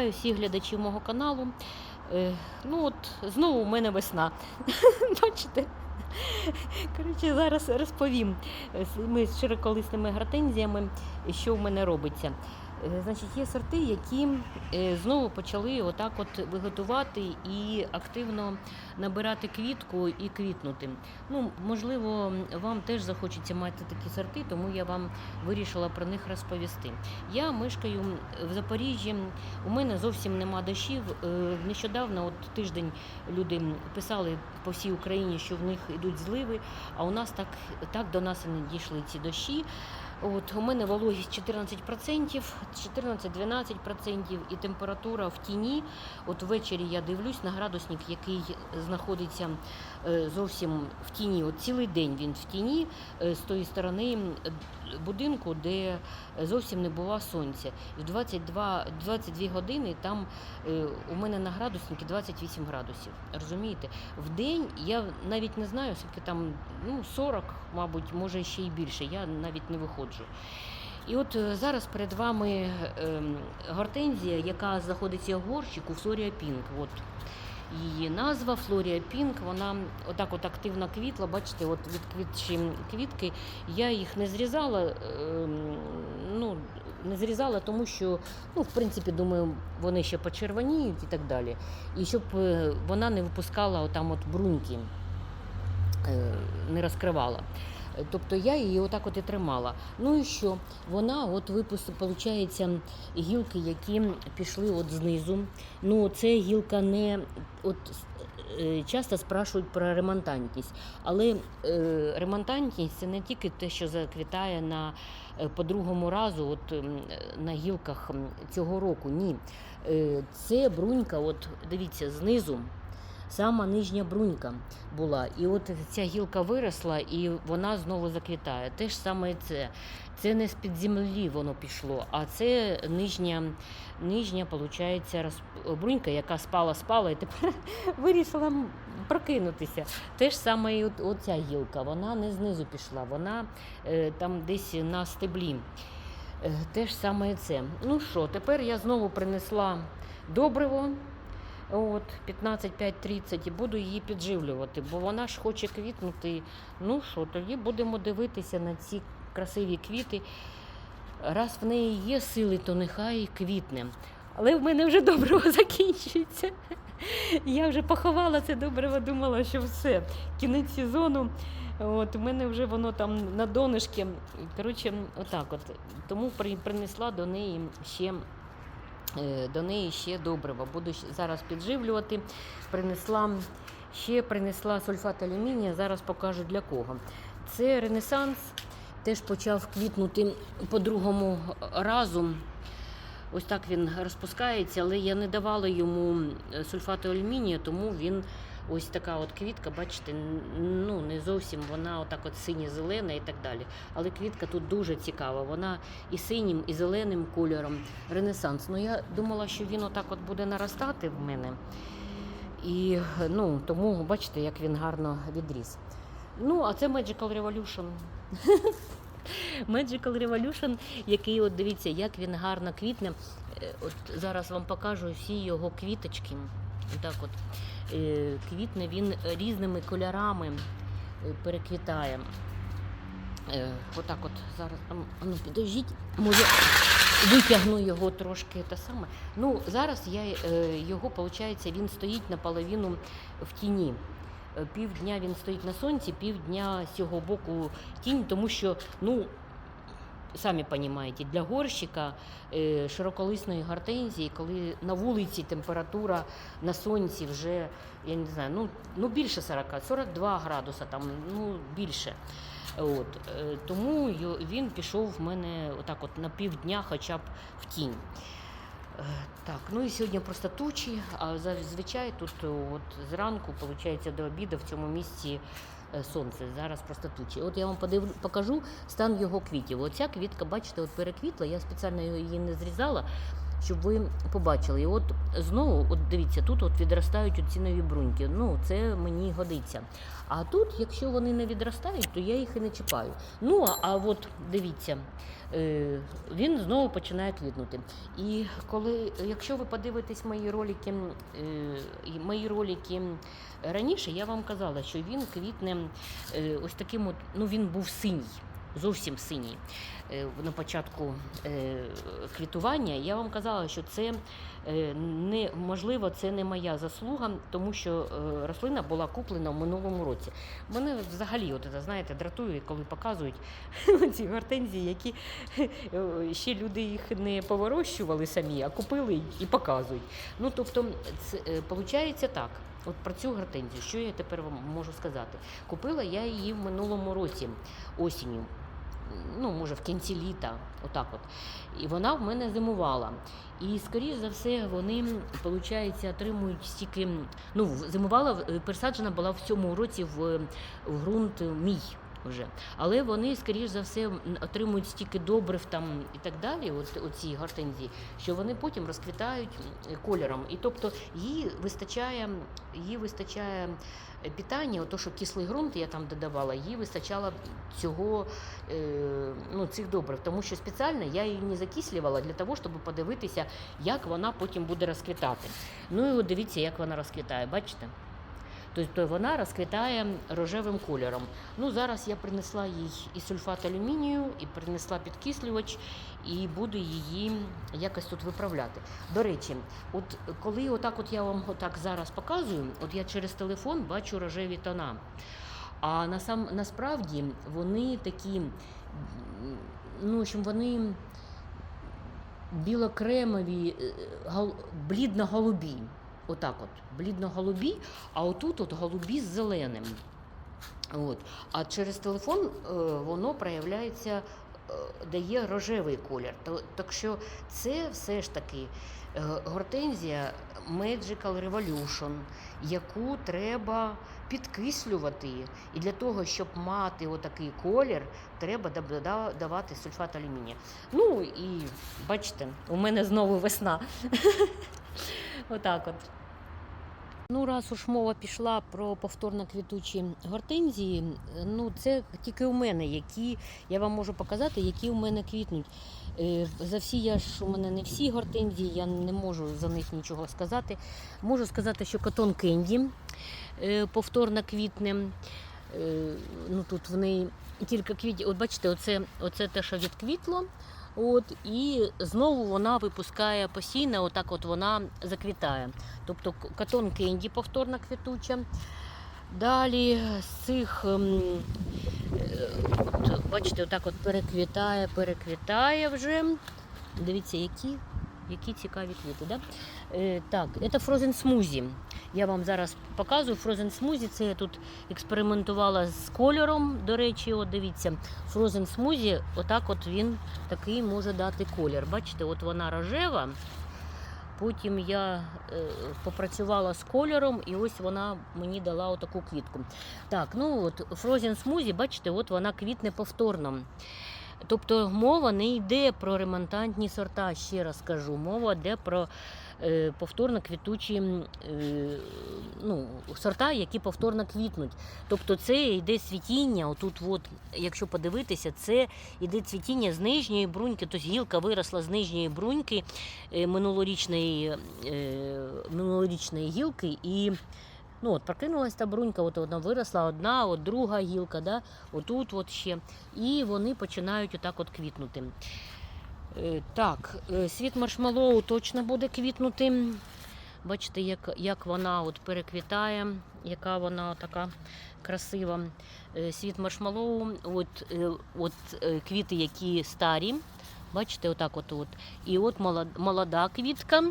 Вітаю всіх глядачів мого каналу. Е, ну от знову у мене весна. Бачите? Коротше, зараз розповім е, ми з широколисними гортензіями, що в мене робиться. Е, Значить, є сорти, які е, знову почали отак от виготувати і активно набирати квітку і квітнути. Ну, можливо, вам теж захочеться мати такі сорти, тому я вам вирішила про них розповісти. Я мешкаю в Запоріжжі. У мене зовсім нема дощів. Е, Нещодавно, от тиждень, люди писали по всій Україні, що в них йдуть зливи, а у нас так, так до нас і не дійшли ці дощі. От у мене вологість 14%, 14-12% і температура в тіні. От ввечері я дивлюсь на градусник, який знаходиться е, зовсім в тіні. От цілий день він в тіні е, з тої сторони будинку, де зовсім не було сонця. І в 22, 22 години там е, у мене на градуснику 28 градусів. Розумієте? В день я навіть не знаю, скільки там ну, 40, мабуть, може ще й більше. Я навіть не виходжу. І от е, зараз перед вами ем, гортензія, яка знаходиться в горщику Флорія Пінк. От її назва Флорія Пінк. Вона отак от активно квітла. Бачите, от відквітші квітки. Я їх не зрізала. ем, ну, не зрізала, тому що, ну, в принципі, думаю, вони ще почервоніють і так далі. І щоб е, вона не випускала отам от бруньки, е, не розкривала. Тобто я її отак от і тримала. Ну і що? Вона от випустила, виходить, гілки, які пішли от знизу. Ну, це гілка не от е, часто спрашують про ремонтантність, але е, ремонтантність це не тільки те, що заквітає на е, по другому разу, от на гілках цього року. Ні. Е, це брунька, от дивіться, знизу. Сама нижня брунька була, і от ця гілка виросла, і вона знову заквітає. Те ж саме це. Це не з-під землі воно пішло, а це нижня, нижня виходить, брунька, яка спала, спала, і тепер вирішила прокинутися. Те ж саме і оця гілка, вона не знизу пішла, вона е, там десь на стеблі. Е, те ж саме і це. Ну що, тепер я знову принесла добриво. От, 15-5-30 і буду її підживлювати, бо вона ж хоче квітнути. Ну що, тоді будемо дивитися на ці красиві квіти. Раз в неї є сили, то нехай квітне. Але в мене вже добриво закінчується. Я вже поховала це добриво, думала, що все, кінець сезону. От, у мене вже воно там на донышки. Коротше, отак от. Тому при- принесла до неї ще до неї ще добрива. Буду зараз підживлювати. Принесла ще принесла сульфат алюмінія. Зараз покажу для кого. Це Ренесанс. Теж почав квітнути по другому разу. Ось так він розпускається, але я не давала йому е, сульфату алюмінія, тому він ось така от квітка, бачите, ну не зовсім вона отак от синє-зелена і так далі. Але квітка тут дуже цікава. Вона і синім, і зеленим кольором. Ренесанс. Ну я думала, що він отак от буде наростати в мене. І ну, тому бачите, як він гарно відріс. Ну, а це Magical Revolution. Magical Revolution, який, от дивіться, як він гарно квітне. Е, От зараз вам покажу всі його квіточки. Отак от. Е, Квітне він різними кольорами е, переквітає. Е, Отак от зараз. ну, підождіть, може витягну його трошки те саме. Ну, зараз я його, виходить, він стоїть наполовину в тіні. Півдня він стоїть на сонці, півдня з цього боку тінь, тому що, ну, самі розумієте, для горщика е, широколисної гортензії, коли на вулиці температура на сонці вже, я не знаю, ну, ну більше 40, 42 градуса, там, ну більше. От, е, тому він пішов в мене отак от на півдня хоча б в тінь. Е, Так, ну і сьогодні просто тучі, а зазвичай тут е, от зранку, виходить, до обіду в цьому місці е, сонце. Зараз просто тучі. От я вам подив... покажу стан його квітів. Оця квітка, бачите, от переквітла, я спеціально її не зрізала. Щоб ви побачили. І от знову, от дивіться, тут от відростають ці нові бруньки. Ну, це мені годиться. А тут, якщо вони не відростають, то я їх і не чіпаю. Ну, а, а от дивіться, е, він знову починає квітнути. І коли, якщо ви подивитесь мої ролики, е, мої ролики раніше, я вам казала, що він квітне е, ось таким от, ну він був синій. Зовсім синій Е, на початку е, квітування. Я вам казала, що це е, не можливо, це не моя заслуга, тому що рослина була куплена в минулому році. Мене взагалі, от знаєте, дратує, коли показують ці гортензії, які ще люди їх не поворощували самі, а купили і показують. Ну тобто, це виходить так. От про цю гортензію, що я тепер вам можу сказати? Купила я її в минулому році осінню. Ну, може, в кінці літа, отак от. І вона в мене зимувала. І, скоріш за все, вони, виходить, отримують стільки. Ну, зимувала, е, пересаджена була в цьому році в, в ґрунт мій вже. Але вони, скоріш за все, отримують стільки добрив там і так далі, от оці гортензії, що вони потім розквітають кольором. І тобто їй вистачає, їй вистачає е, питання, то, що кислий ґрунт я там додавала, їй вистачало цього, е, ну, цих добрив. Тому що спеціально я її не закислювала для того, щоб подивитися, як вона потім буде розквітати. Ну і от дивіться, як вона розквітає, бачите? Тобто вона розквітає рожевим кольором. Ну, зараз я принесла їй і сульфат алюмінію, і принесла підкислювач, і буду її якось тут виправляти. До речі, от коли отак от я вам отак зараз показую, от я через телефон бачу рожеві тона. А насам, насправді вони такі, ну, в вони білокремові, е, гал- блідно-голубі. Отак от, блідно-голубі, а отут от голубі з зеленим. От. А через телефон е, воно проявляється, е, дає рожевий колір. То- Так що це все ж таки е, гортензія Magical Revolution, яку треба підкислювати. І для того, щоб мати отакий колір, треба давати сульфат алюмінія. Ну і бачите, у мене знову весна. Отак от. Ну, раз уж мова пішла про повторно квітучі гортензії, ну це тільки у мене, які я вам можу показати, які у мене квітнуть. Е, За всі я ж у мене не всі гортензії, я не можу за них нічого сказати. Можу сказати, що котон кенді е, повторно квітне. Е, Ну, тут в неї квітів. От бачите, оце, оце те, що відквітло. От, і знову вона випускає постійно, отак от вона заквітає. Тобто катон кенді повторно квітуча. Далі з цих, ем, е, от, бачите, отак от переквітає, переквітає вже. Дивіться, які, які цікаві квіти. Да? Е, так, це Frozen Smoothie. Я вам зараз показую Frozen Smoothie. Це я тут експериментувала з кольором. До речі, от дивіться, Frozen Smoothie, отак от він такий може дати колір. Бачите, от вона рожева. Потім я е, попрацювала з кольором, і ось вона мені дала отаку квітку. Так, ну от Frozen Smoothie, бачите, от вона квітне повторно. Тобто мова не йде про ремонтантні сорта, ще раз кажу. Мова йде про повторно квітучі е, ну, сорта, які повторно квітнуть. Тобто це йде цвітіння. Отут, от, якщо подивитися, це йде цвітіння з нижньої бруньки, тобто гілка виросла з нижньої бруньки е, минулорічної, е, минулорічної гілки. І ну, от, прокинулась та брунька, от вона виросла одна, от друга гілка, да, отут от ще. І вони починають отак от квітнути. Е, Так, е, світ маршмеллоу точно буде квітнути. Бачите, як, як вона от переквітає, яка вона така красива. Е, Світ маршмеллоу, от, от квіти, які старі. Бачите, отак от, от. І от молод- молода квітка.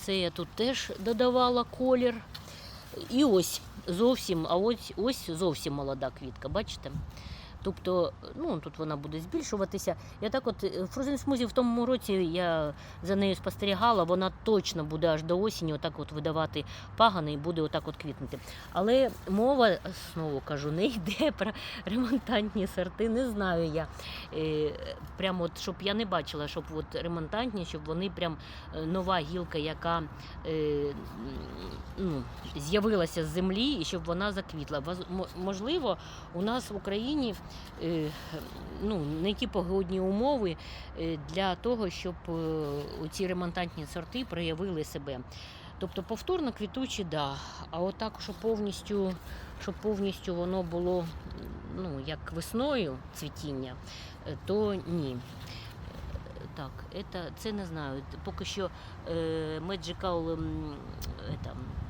Це я тут теж додавала колір. І ось зовсім, а ось, ось зовсім молода квітка, бачите? Тобто, ну тут вона буде збільшуватися. Я так, от фрузен смузі в тому році я за нею спостерігала, вона точно буде аж до осені, отак от видавати пагани і буде отак от квітнути. Але мова, знову кажу, не йде про ремонтантні сорти. Не знаю я. Е, прямо от, щоб я не бачила, щоб от ремонтантні, щоб вони прям е, нова гілка, яка е, ну, з'явилася з землі, і щоб вона заквітла. Можливо, у нас в Україні ну, не ті погодні умови е, для того, щоб е, ці ремонтантні сорти проявили себе. Тобто повторно квітучі, да. А отак, щоб повністю, щоб повністю воно було ну, як весною цвітіння, е, то ні. Е, Так, это, це не знаю. Поки що е, Magical м, это, фрагу, е,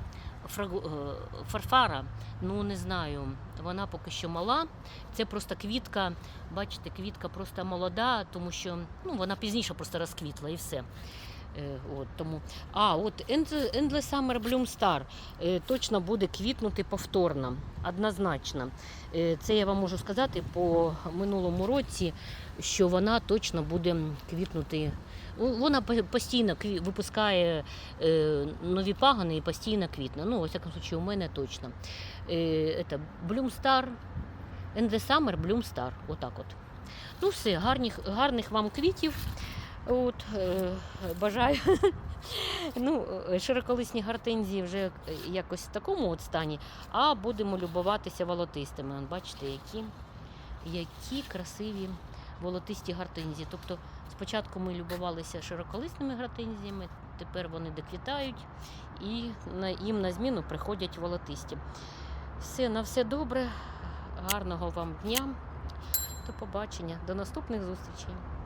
фарфара, ну не знаю. Вона поки що мала. Це просто квітка. Бачите, квітка просто молода, тому що ну, вона пізніше просто розквітла і все. Е, От, тому. А, от Endless Summer Bloom Star е, точно буде квітнути повторно, однозначно. Е, Це я вам можу сказати по минулому році, що вона точно буде квітнути. Ну, Вона постійно випускає нові пагани і постійно квітне. Ну, у всякому случаю, у мене точно. Е, это, Bloom Star, End the Summer, Bloom Star. Отак от. Ну, все, гарних, гарних вам квітів. От, е, бажаю. Ну, е, широколисні гортензії вже якось в такому от стані, а будемо любуватися волотистими. От Бачите, які, які красиві волотисті гортензії. Тобто спочатку ми любувалися широколисними гортензіями, тепер вони доквітають і їм на зміну приходять волотисті. Все, на все добре, гарного вам дня. До побачення, до наступних зустрічей.